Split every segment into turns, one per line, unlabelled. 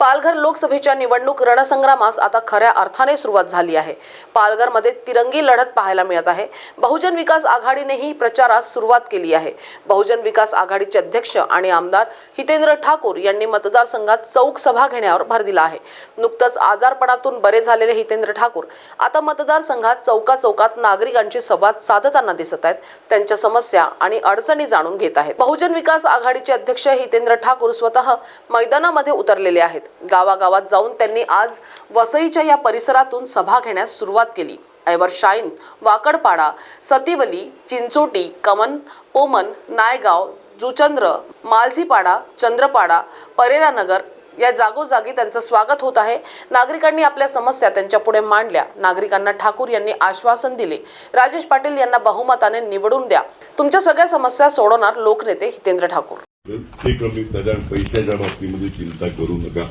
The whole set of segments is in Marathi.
पालघर लोकसभेच्या निवडणूक रणसंग्रामास आता खऱ्या अर्थाने सुरुवात झाली आहे. पालघरमध्ये तिरंगी लढत पाहायला मिळत आहे. बहुजन विकास आघाडीनेही प्रचारास सुरुवात केली आहे. बहुजन विकास आघाडीचे अध्यक्ष आणि आमदार हितेंद्र ठाकूर यांनी मतदारसंघात चौक सभा घेण्यावर भर दिला आहे. नुकतंच आजारपणातून बरे झालेले हितेंद्र ठाकूर आता मतदारसंघात चौका चौकात नागरिकांशी संवाद साधताना दिसत आहेत. त्यांच्या समस्या आणि अडचणी जाणून घेत आहेत. बहुजन विकास आघाडीचे अध्यक्ष हितेंद्र ठाकूर स्वतः मैदानामध्ये उतरलेले आहेत. गावागावात जाऊन त्यांनी आज वसईच्या या परिसरातून सभा घेण्यास सुरुवात केली. ऐवर शाईन वाकडपाडा सतिवली चिंचोटी कमन पोमन नायगाव जुचंद्र मालझीपाडा चंद्रपाडा परेरानगर या जागोजागी त्यांचं स्वागत होत आहे. नागरिकांनी आपल्या समस्या त्यांच्या पुढे मांडल्या. नागरिकांना ठाकूर यांनी आश्वासन दिले. राजेश पाटील यांना बहुमताने निवडून द्या. तुमच्या सगळ्या समस्या सोडवणार लोकनेते हितेंद्र ठाकूर.
ते कमी त्याच्या पैशाच्या बाबतीमध्ये म्हणजे चिंता करू नका.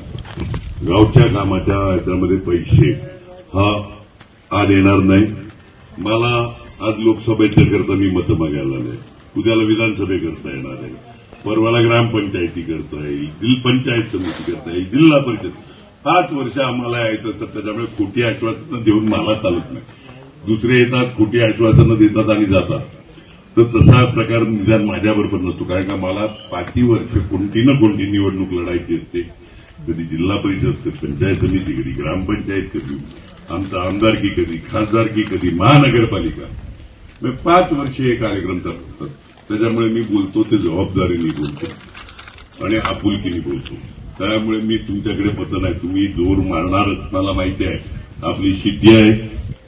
गावच्या कामाच्या याच्यामध्ये पैसे हा आज येणार नाही. मला आज लोकसभेच्या करता मी मतं मागायला नाही उद्याला विधानसभेकरता येणार आहे. परवाला ग्रामपंचायती करता येईल जिल्हा पंचायत समिती करता येईल जिल्हा परिषद. पाच वर्ष आम्हाला यायचं तर त्याच्यामुळे खोटी आश्वासनं देऊन मला चालत नाही. दुसरे येतात खोटी आश्वासनं देतात आणि जातात. तर तसा प्रकार निदान माझ्याबरोबर नसतो. कारण का मला पाचही वर्ष कोणती ना कोणती निवडणूक लढायची असते कधी जिल्हा परिषद कधी पंचायत समिती कधी ग्रामपंचायत कधी आमचा आमदारकी कधी खासदार की कधी महानगरपालिका. मग पाच वर्ष हे कार्यक्रम चालतात त्याच्यामुळे मी बोलतो ते जबाबदारीने बोलतो. आणि आपुलकीने बोलतो. त्यामुळे मी तुमच्याकडे पत्र नाही तुम्ही जोर मारणारच मला माहिती आहे. आपली सिद्धी आहे.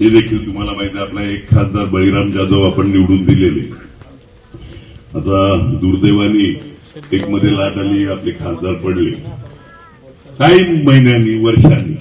हे देखील तुम्हाला माहिती आहे आपला एक खासदार बळीराम जाधव आपण निवडून दिलेले. आता दुर्दैवाने एक मध्ये लाट आली आपले खासदार पडले. काही महिन्यांनी वर्षांनी